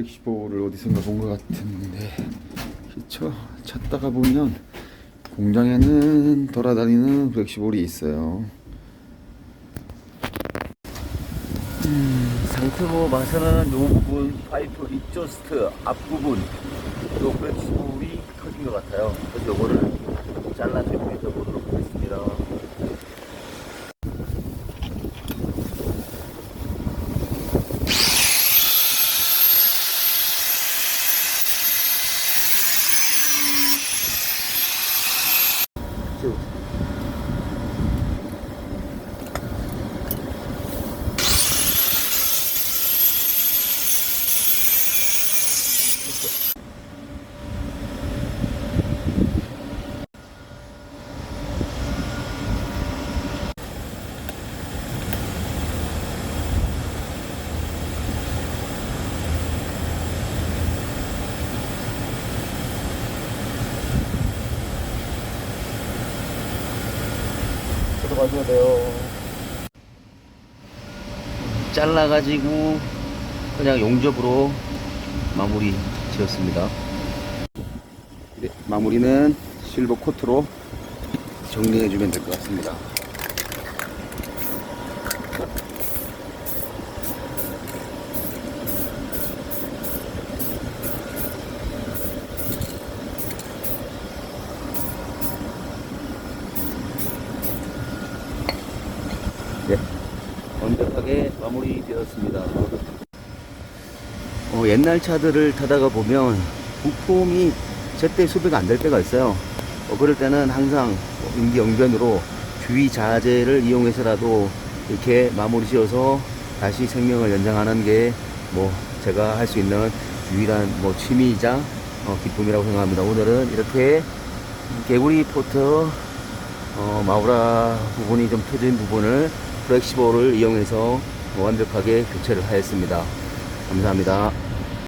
플렉시볼을 어디선가 본 것 같은데 그쵸? 찾다가 보면 공장에는 돌아다니는 플렉시볼이 있어요. 음, 상태로 봐서는 이 부분 파이프 입조스트 앞부분 요 플렉시볼이 터진 것 같아요. 그래서 요거를 잘라 제거해 보도록 そう。で 들어가줘야 돼요. 잘라가지고 그냥 용접으로 마무리 지었습니다. 네, 마무리는 실버 코트로 정리해주면 될 것 같습니다. 네, 완벽하게 마무리되었습니다. 어, 옛날 차들을 타다가 보면 부품이 제때 수배가 안 될 때가 있어요. 어, 그럴 때는 항상 임기 영변으로 주의 자재를 이용해서라도 이렇게 마무리 지어서 다시 생명을 연장하는 게 뭐 제가 할 수 있는 유일한 뭐 취미이자 어, 기쁨이라고 생각합니다. 오늘은 이렇게 개구리 포트 어, 마우라 부분이 좀 터진 부분을 플렉시볼을 이용해서 완벽하게 교체를 하였습니다. 감사합니다.